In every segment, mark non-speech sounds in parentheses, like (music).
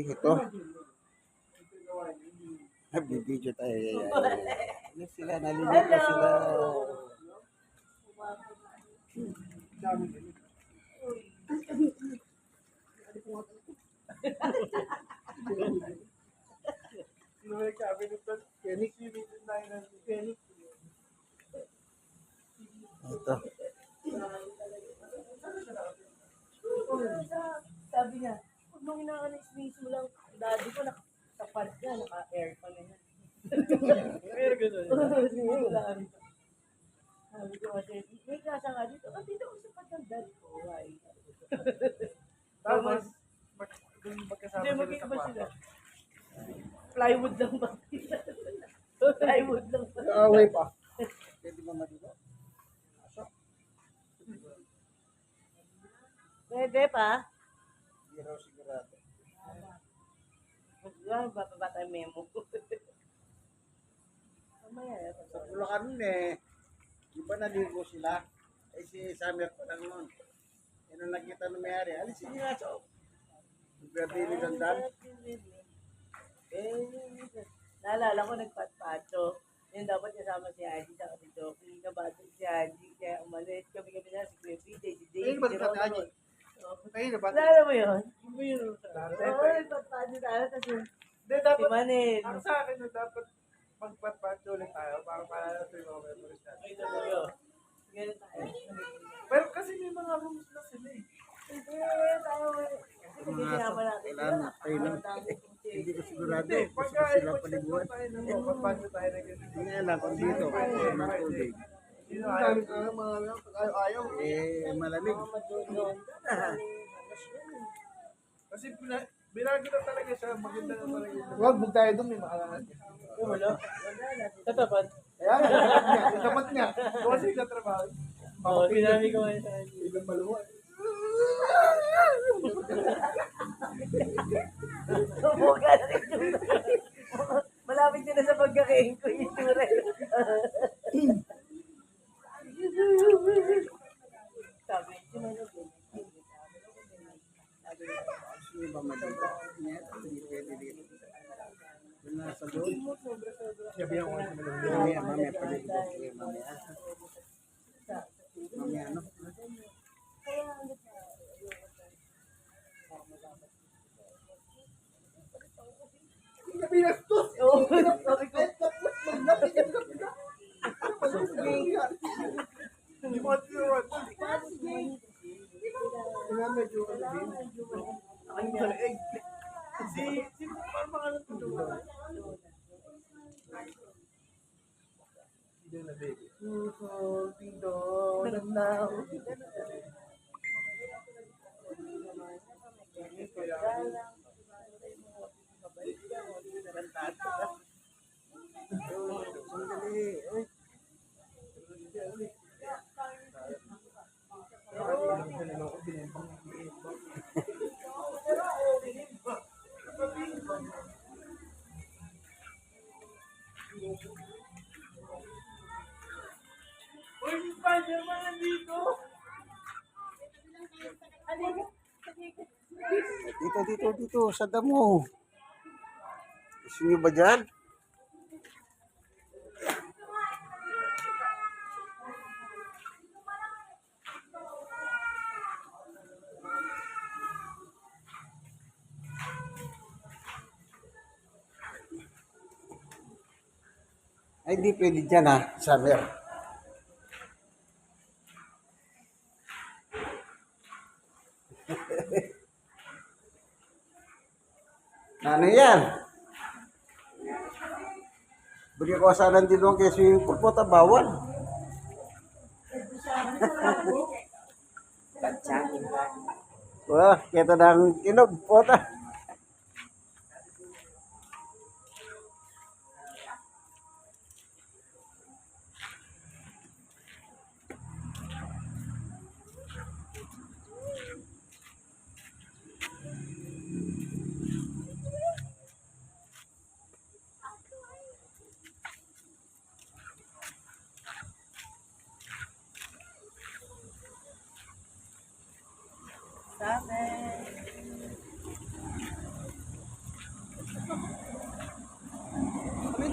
Ito. Nagbibideo tayo. Ay, ay, ay. Ano sila? Naliligo sila. Ito. Sabi niya, mong inaalis mismo lang. Daddy ko nakatapad niya, naka-aircon na yan. Pero gano'n. Sige, wala ka rito. (laughs) Sabi ko kasi, may klasa nga dito. Ah, dito ako sa pag ng dad ko. Why? (laughs) Tapos, kung magkasama Hindi, sila sa kwarto. Plywood lang ba? (laughs) Plywood lang ba? Away pa. Pwede ba maligo? Pwede pa. Hindi raw sigurado. Mag- Bababa tayo memo. (laughs) Mamaya. eh, Sa Bulacan nun eh. Di ba naligo sila? Eh si Summer pa lang nun. Eh nung nakita nung mayari, alisin niyo nga sa Berdili dandan. Eh, naalala ko nagpatpacho. Yun dapat kasama si Haji sa si Joky. Kabado si Haji. Kaya umalis. Kami-kami na si Kuya PJ, si Dave, Ayun ba Tati Haji? Ayun na ba? Naalala mo yun? Ano yun? Oo, nagpatpacho tayo. Tapos yung Hindi, si dapat, Manil. ang sa akin na dapat magpatpatch ulit tayo para para sa mga memories natin. Ay, tayo. Pero kasi may mga rooms na sila eh. Hindi, tayo. Kasi natin. tayo na. Hindi ko sigurado. Hindi, pagka ko sila i-watch paliguan. tayo na. Hindi kung dito. Mga tubig. Sino ayaw? mga ayaw, ayaw. Eh, malamig. Kasi pina- binago na talaga siya, maganda na talaga siya. Huwag, bug tayo doon, may makalangan. Wala. Tatapat. Ayan, tapat niya, tapat niya. Kasi sa trabaho. Oo, sinabi ko ngayon sa Haji. Ibang maluwa. Tumuga na rin yung Malapit din na sa pagkakain ko yung tura. Sabi, sumanog yun. Sabi niya, Sino ba maligo? Hindi pwede dito. Doon na sa doon. Sabi ako. Mamaya, mamaya paligo. Eh, mamaya. Mamaya ano? kaya siya, Oo, ko, Hindi mo tinuruan. Kaya medyo ano din. Ang galing. Si, si, parang Dito, dito, dito. Sa damo. Gusto niyo ba dyan? Ay, di pwede dyan ha, Saber. Ano yan? Bigyan ko sana din doon kay swimming pool po, bawal. Wah, kita ng inog, pota. Sabi.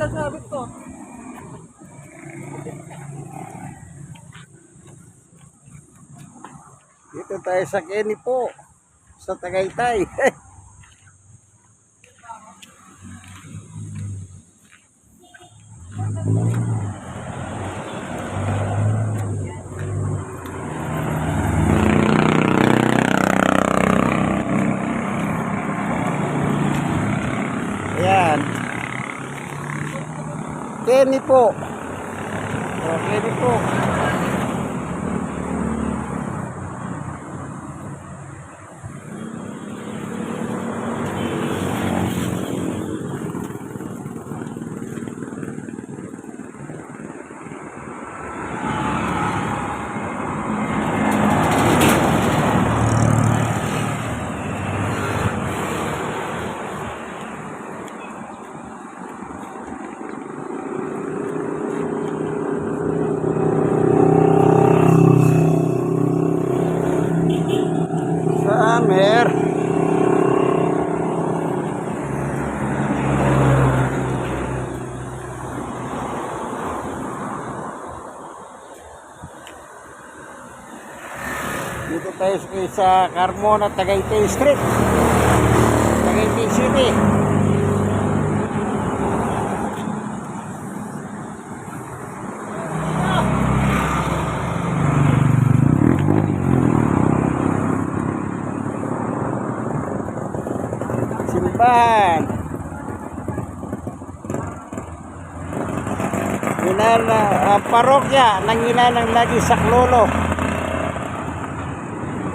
Nasabit ko. Dito tayo sa Kenny po. Sa Tagaytay. (laughs) Ayan. Kenny po. Oh, Kenny po. Summer. Dito tayo sa- Carmona, Tagaytay Street. Tagaytay City. Simbahan. Ginana, ah, parokya ng Ginanang Lagi Saklolo.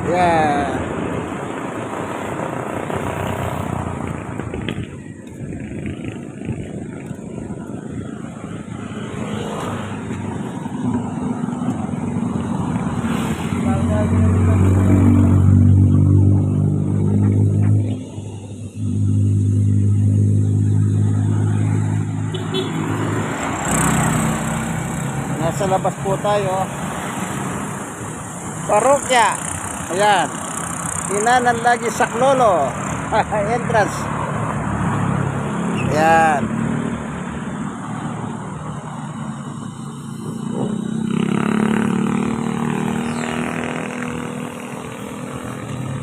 Yan. Nasa labas po tayo. Parokya. Ayan. Inanan lagi Saklolo. (laughs) Entrance. Ayan.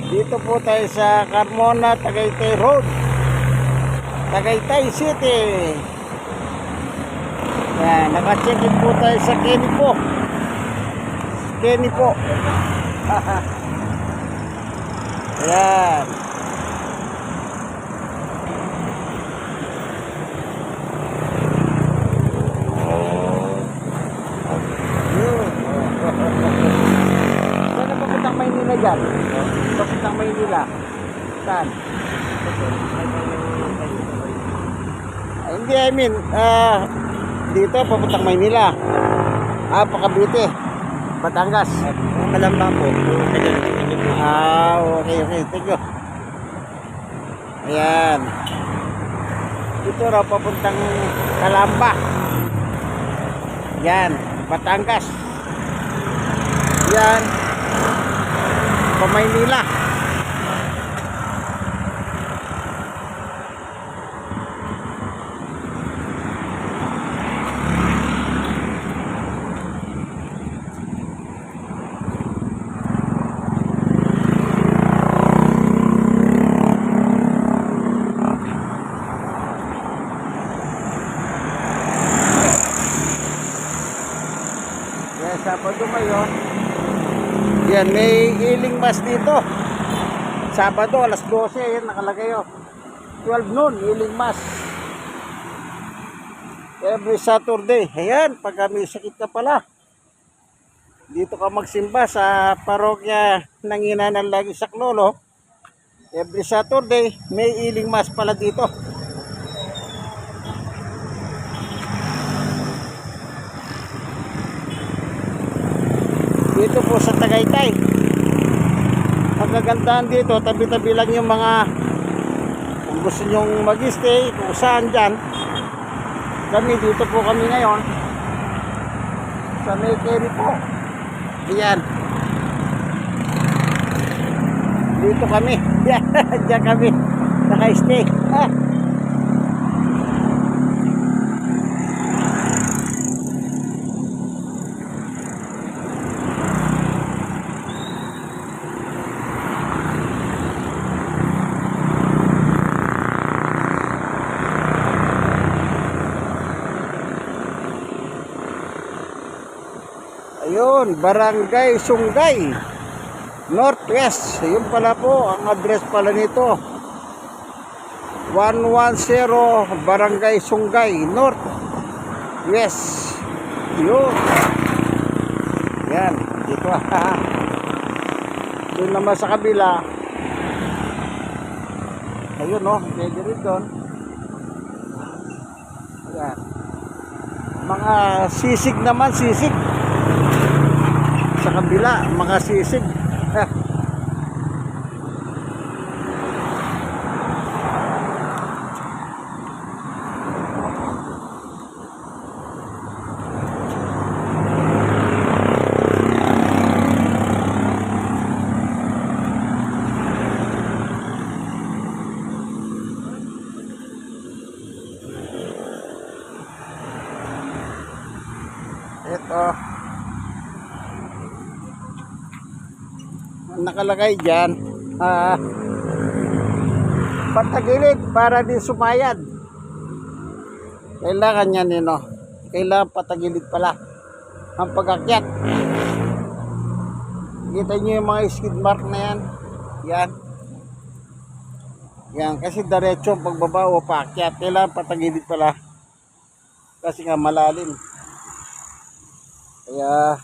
Dito po tayo sa Carmona, Tagaytay Road. Tagaytay City. Yan, naka-check po tayo sa Kenny po. Kenny po. (laughs) Ayan. Saan na papuntang Maynila dyan? Papuntang Maynila. Saan? Ah, hindi, I mean, ah, dito papuntang Maynila. Ah, Pakabite. Batangas. Malamba po. Ah, okay, okay. Thank you. Ayan. Dito raw papuntang Kalamba. Yan, Batangas. Yan. Pamaynila. Yan, Sabado ngayon. Yan, may iling mas dito. Sabado, alas 12, yan, nakalagay oh. 12 noon, iling mas. Every Saturday. Ayan, pag may sakit ka pala. Dito ka magsimba sa parokya ng Inanan Lagi sa Klolo. Every Saturday, may iling mas pala dito. Dito po sa Tagaytay. Ang kagandahan dito tabi-tabi lang yung mga kung gusto nyong mag-stay kung saan dyan. Kami dito po kami ngayon. Sa May Kerry po. Ayan. Dito kami. Yan (laughs) dyan kami. Naka-stay. ah. (laughs) Yun, Barangay Sungay. Northwest. Yun pala po, ang address pala nito. 110 Barangay Sungay, North West. Yun. Yan, dito. (laughs) Doon naman sa kabila. Ayun, no, pwede rin doon. Ayan. Mga sisig naman, sisig. Sa kabila, mga sisig. Ito. Nakalagay dyan, ah, patagilid para di sumayad. Kailangan yan eh, no? Kailangan patagilid pala ang pag-akyat. Kita nyo yung mga skid mark na yan. Yan. Yan, kasi diretso pagbaba o paakyat. Kailangan patagilid pala. Kasi nga malalim. Kaya,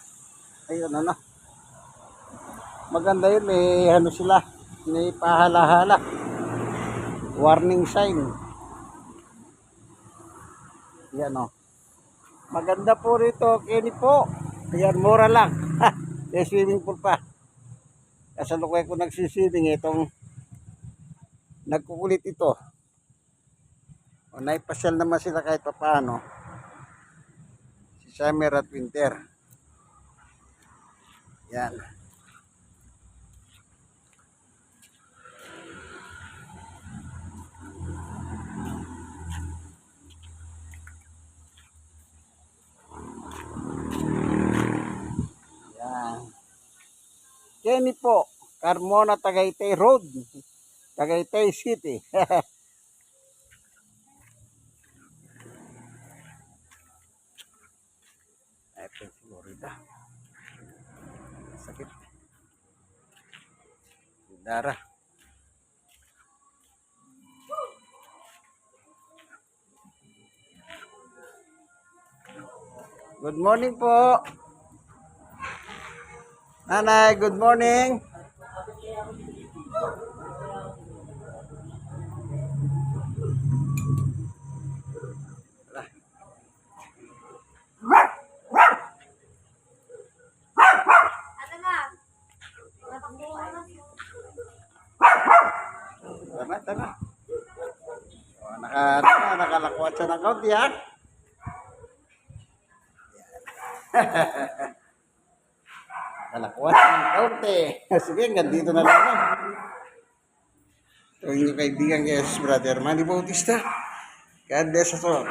ayun ano. Maganda yun, may ano sila, may pahala-hala. Warning sign. Yan o. Maganda po rito, Kenny po. Ayan, mura lang. (laughs) May swimming pool pa. Kasalukay ko nagsiswimming itong nagkukulit ito. O naipasyal naman sila kahit papaano. Si summer at winter. Yan. Kenny po, Carmona Tagaytay Road, Tagaytay City. (laughs) Yung Florida. Sakit. Dara. Good morning po. Nanay, good morning. Tama, tama. O, naka, tama, nakalakwat siya ng kaunti, ha? (laughs) Ng kaunti. Sige, hanggang na lang. Ito yung kaibigan kay Brother Manny Bautista. God bless us all.